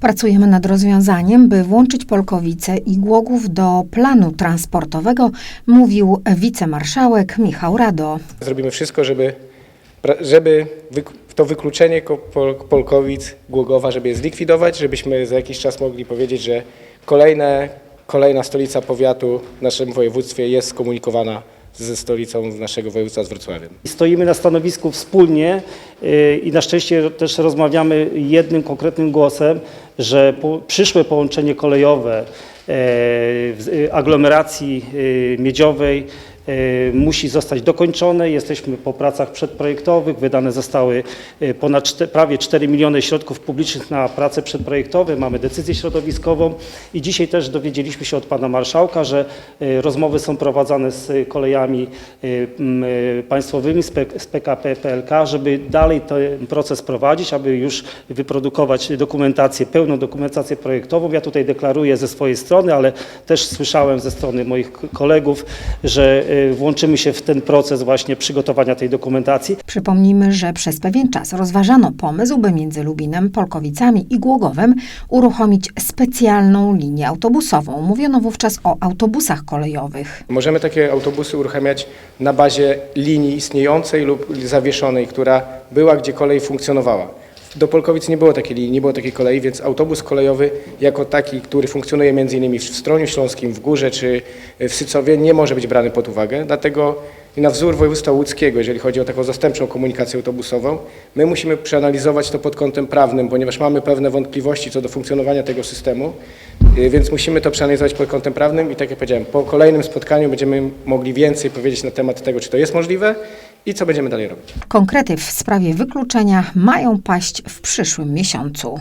Pracujemy nad rozwiązaniem, by włączyć Polkowice i Głogów do planu transportowego, mówił wicemarszałek Michał Rado. Zrobimy wszystko, żeby, żeby to wykluczenie Ko- Pol- Polkowic, Głogowa, żeby je zlikwidować, żebyśmy za jakiś czas mogli powiedzieć, że kolejne, kolejna stolica powiatu w naszym województwie jest skomunikowana ze stolicą naszego województwa z Wrocławiem. Stoimy na stanowisku wspólnie y, i na szczęście też rozmawiamy jednym konkretnym głosem, że po, przyszłe połączenie kolejowe e, aglomeracji y, miedziowej musi zostać dokończone. Jesteśmy po pracach przedprojektowych. Wydane zostały y, ponad prawie 4 miliony środków publicznych na prace przedprojektowe. Mamy decyzję środowiskową i dzisiaj też dowiedzieliśmy się od pana marszałka, że y, rozmowy są prowadzone z kolejami y, y, państwowymi, z PKP PLK, żeby dalej ten proces prowadzić, aby już wyprodukować dokumentację, pełną dokumentację projektową. Ja tutaj deklaruję ze swojej strony, ale też słyszałem ze strony moich kolegów, że y, włączymy się w ten proces właśnie przygotowania tej dokumentacji. Przypomnijmy, że przez pewien czas rozważano pomysł, by między Lubinem, Polkowicami i Głogowem uruchomić specjalną linię autobusową. Mówiono wówczas o autobusach kolejowych. Możemy takie autobusy uruchamiać na bazie linii istniejącej lub zawieszonej, która była, gdzie kolej funkcjonowała. Do Polkowic nie było takiej nie było takiej kolei, więc autobus kolejowy jako taki, który funkcjonuje m.in. w Stroniu Śląskim, w Górze czy w Sycowie, nie może być brany pod uwagę. Dlatego na wzór województwa łódzkiego, jeżeli chodzi o taką zastępczą komunikację autobusową, my musimy przeanalizować to pod kątem prawnym, ponieważ mamy pewne wątpliwości co do funkcjonowania tego systemu, y, więc musimy to przeanalizować pod kątem prawnym i tak jak powiedziałem, po kolejnym spotkaniu będziemy mogli więcej powiedzieć na temat tego, czy to jest możliwe i co będziemy dalej robić. Konkrety w sprawie wykluczenia mają paść w przyszłym miesiącu.